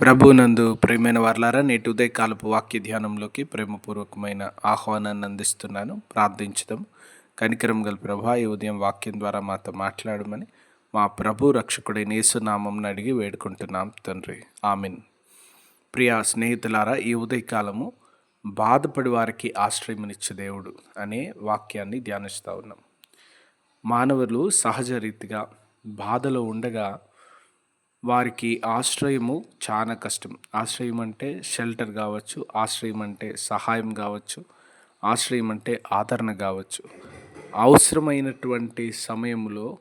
ప్రభునందు ప్రేమైన వర్లారా నేటి ఉదయకాలపు వాక్య ధ్యానంలోకి ప్రేమపూర్వకమైన ఆహ్వానాన్ని అందిస్తున్నాను. ప్రార్థించడం కనికరం గల ప్రభా ఈ ఉదయం వాక్యం ద్వారా మాతో మాట్లాడమని మా ప్రభు రక్షకుడైన యేసునామం అడిగి వేడుకుంటున్నాం తండ్రి. ఆమెన్. ప్రియా స్నేహితులారా ఈ ఉదయకాలము బాధపడి వారికి ఆశ్రయమునిచ్చే దేవుడు అనే వాక్యాన్ని ధ్యానిస్తూ ఉన్నాం. మానవులు సహజ రీతిగా బాధలో ఉండగా వారికి ఆశ్రయము చాలా కష్టం. ఆశ్రయం అంటే షెల్టర్ కావచ్చు ఆశ్రయం అంటే సహాయం కావచ్చు ఆశ్రయం అంటే ఆదరణ కావచ్చు. అవసరమైనటువంటి సమయంలో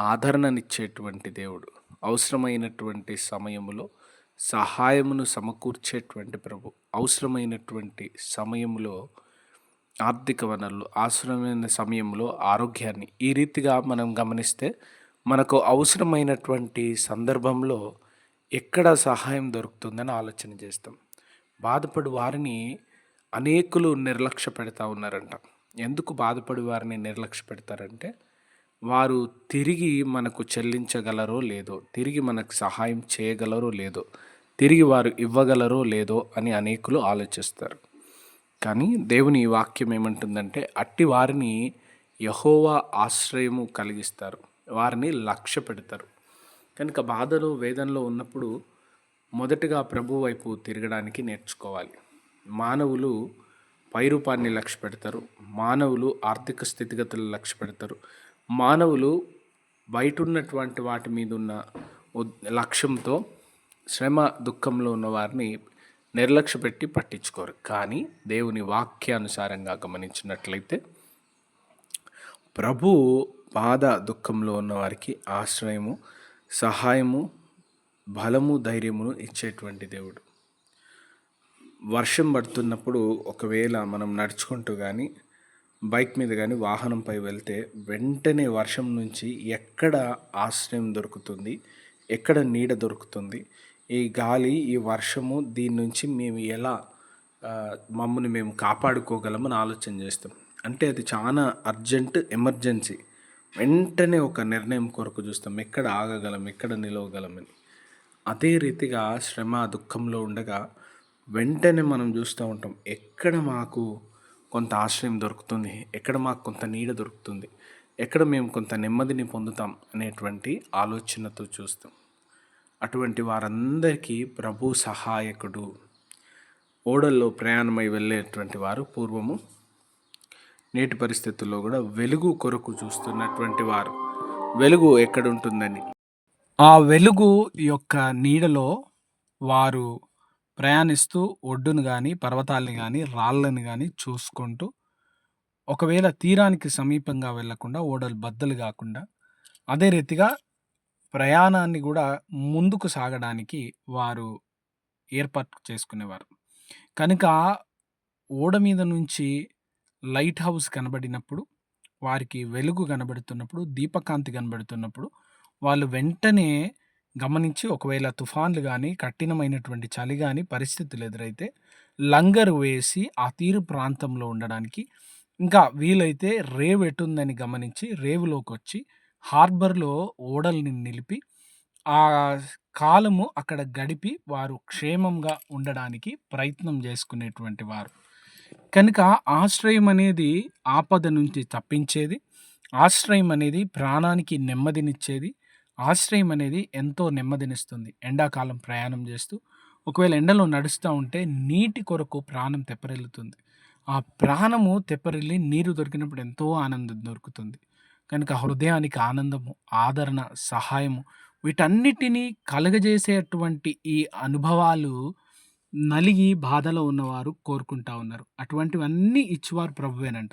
ఆదరణనిచ్చేటువంటి దేవుడు. అవసరమైనటువంటి సమయంలో సహాయమును సమకూర్చేటువంటి ప్రభు. అవసరమైనటువంటి సమయంలో ఆర్థిక వనరులు అవసరమైన సమయంలో ఆరోగ్యాన్ని ఈ రీతిగా మనం గమనిస్తే మనకు అవసరమైనటువంటి సందర్భంలో ఎక్కడ సహాయం దొరుకుతుందని ఆలోచన చేస్తాం. బాధపడి వారిని అనేకులు నిర్లక్ష్య పెడతా ఉన్నారంట. ఎందుకు బాధపడి వారిని నిర్లక్ష్య పెడతారంటే వారు తిరిగి మనకు చెల్లించగలరో లేదో తిరిగి మనకు సహాయం చేయగలరో లేదో తిరిగి వారు ఇవ్వగలరో లేదో అని అనేకులు ఆలోచిస్తారు. కానీ దేవుని వాక్యం ఏమంటుందంటే అట్టి వారిని యహోవా ఆశ్రయము కలిగిస్తారు. వారిని లక్ష్య పెడతారు. కనుక బాధలు వేదనలో ఉన్నప్పుడు మొదటగా ప్రభు వైపు తిరగడానికి నేర్చుకోవాలి. మానవులు పైరూపాన్ని లక్ష్య పెడతారు. మానవులు ఆర్థిక స్థితిగతులు లక్ష్య పెడతారు. మానవులు బయట ఉన్నటువంటి వాటి మీద ఉన్న లక్ష్యంతో శ్రమ దుఃఖంలో ఉన్న వారిని నిర్లక్ష్య పెట్టి పట్టించుకోరు. కానీ దేవుని వాక్యానుసారంగా గమనించినట్లయితే ప్రభు బాధ దుఃఖంలో ఉన్నవారికి ఆశ్రయము సహాయము బలము ధైర్యమును ఇచ్చేటువంటి దేవుడు. వర్షం పడుతున్నప్పుడు ఒకవేళ మనం నడుచుకుంటూ కానీ బైక్ మీద కానీ వాహనంపై వెళ్తే వెంటనే వర్షం నుంచి ఎక్కడ ఆశ్రయం దొరుకుతుంది ఎక్కడ నీడ దొరుకుతుంది ఈ గాలి ఈ వర్షము దీని నుంచి మేము ఎలా మమ్మల్ని మేము కాపాడుకోగలమని ఆలోచన చేస్తాం. అంటే అది చాలా అర్జెంట్ ఎమర్జెన్సీ. వెంటనే ఒక నిర్ణయం కొరకు చూస్తాం. ఎక్కడ ఆగగలం ఎక్కడ నిలవగలమని అదే రీతిగా శ్రమ దుఃఖంలో ఉండగా వెంటనే మనం చూస్తూ ఉంటాం. ఎక్కడ మాకు కొంత ఆశ్రయం దొరుకుతుంది? ఎక్కడ మాకు కొంత నీడ దొరుకుతుంది? ఎక్కడ మేము కొంత నెమ్మదిని పొందుతాం? అనేటువంటి ఆలోచనతో చూస్తాం. అటువంటి వారందరికీ ప్రభు సహాయకుడు. ఓడల్లో ప్రయాణమై వెళ్ళేటువంటి వారు పూర్వము నేటి పరిస్థితుల్లో కూడా వెలుగు కొరకు చూస్తున్నటువంటి వారు. వెలుగు ఎక్కడుంటుందని. ఆ వెలుగు యొక్క నీడలో వారు ప్రయాణిస్తూ ఒడ్డును కానీ పర్వతాలని కానీ రాళ్ళని కానీ చూసుకుంటూ ఒకవేళ తీరానికి సమీపంగా వెళ్ళకుండా ఓడలు బద్దలు కాకుండా అదే రీతిగా ప్రయాణాన్ని కూడా ముందుకు సాగడానికి వారు ఏర్పాటు చేసుకునేవారు. కనుక ఓడ మీద నుంచి లైట్ హౌస్ కనబడినప్పుడు వారికి వెలుగు కనబడుతున్నప్పుడు దీపకాంతి కనబడుతున్నప్పుడు వాళ్ళు వెంటనే గమనించి ఒకవేళ తుఫాన్లు కానీ కఠినమైనటువంటి చలి కానీ పరిస్థితులు ఎదురైతే లంగరు వేసి ఆ తీరు ప్రాంతంలో ఉండడానికి ఇంకా వీలైతే రేవు ఎటుందని గమనించి రేవులోకి వచ్చి హార్బర్లో ఓడల్ని నిలిపి ఆ కాలము అక్కడ గడిపి వారు క్షేమంగా ఉండడానికి ప్రయత్నం చేసుకునేటువంటి వారు. కనుక ఆశ్రయం అనేది ఆపద నుంచి తప్పించేది. ఆశ్రయం అనేది ప్రాణానికి నెమ్మదినిచ్చేది. ఆశ్రయం అనేది ఎంతో నెమ్మదినిస్తుంది. ఎండాకాలం ప్రయాణం చేస్తూ ఒకవేళ ఎండలో నడుస్తూ ఉంటే నీటి కొరకు ప్రాణం తెప్పరిల్లుతుంది. ఆ ప్రాణము తెప్పరిల్లి నీరు దొరికినప్పుడు ఎంతో ఆనందం దొరుకుతుంది. కనుక హృదయానికి ఆనందము ఆదరణ సహాయము వీటన్నిటినీ కలగజేసేటువంటి ఈ అనుభవాలు నలిగి బాధలో ఉన్నవారు కోరుకుంటా ఉన్నారు. అటువంటివన్నీ ఇచ్చేవారు ప్రభువేనంట.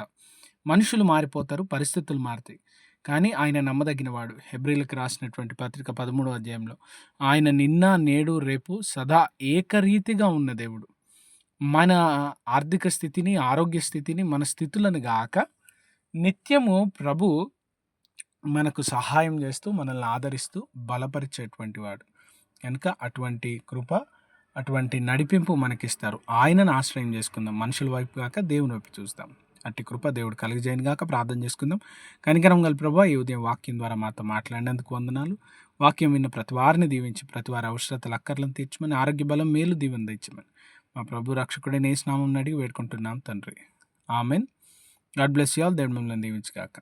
మనుషులు మారిపోతారు పరిస్థితులు మారుతాయి. కానీ ఆయన నమ్మదగినవాడు. హెబ్రిల్కి రాసినటువంటి పత్రిక పదమూడో అధ్యాయంలో ఆయన నిన్న నేడు రేపు సదా ఏకరీతిగా ఉన్న దేవుడు. మన ఆర్థిక స్థితిని ఆరోగ్య స్థితిని మన స్థితులను గాక నిత్యము ప్రభు మనకు సహాయం చేస్తూ మనల్ని ఆదరిస్తూ బలపరిచేటువంటి వాడు. కనుక అటువంటి కృప అటువంటి నడిపింపు మనకిస్తారు. ఆయనను ఆశ్రయం చేసుకుందాం. మనుషుల వైపు కాక దేవుని వైపు చూస్తాం. అట్టి కృప దేవుడు కలిగజేయను గాక ప్రార్థన చేసుకుందాం. కనికరం గల ప్రభా ఈ ఉదయం వాక్యం ద్వారా మాతో మాట్లాడినందుకు వందనాలు. వాక్యం విన్న ప్రతి వారిని దీవించి ప్రతి వారి అవసరతలు అక్కర్లను తీర్చమని ఆరోగ్య బలం మేలు దీవెన తెచ్చమని మా ప్రభు రక్షకుడే నేస్నామం అడిగి వేడుకుంటున్నాం తండ్రి. Amen. God bless you all. దేవుడు మిమ్మల్ని దీవించగాక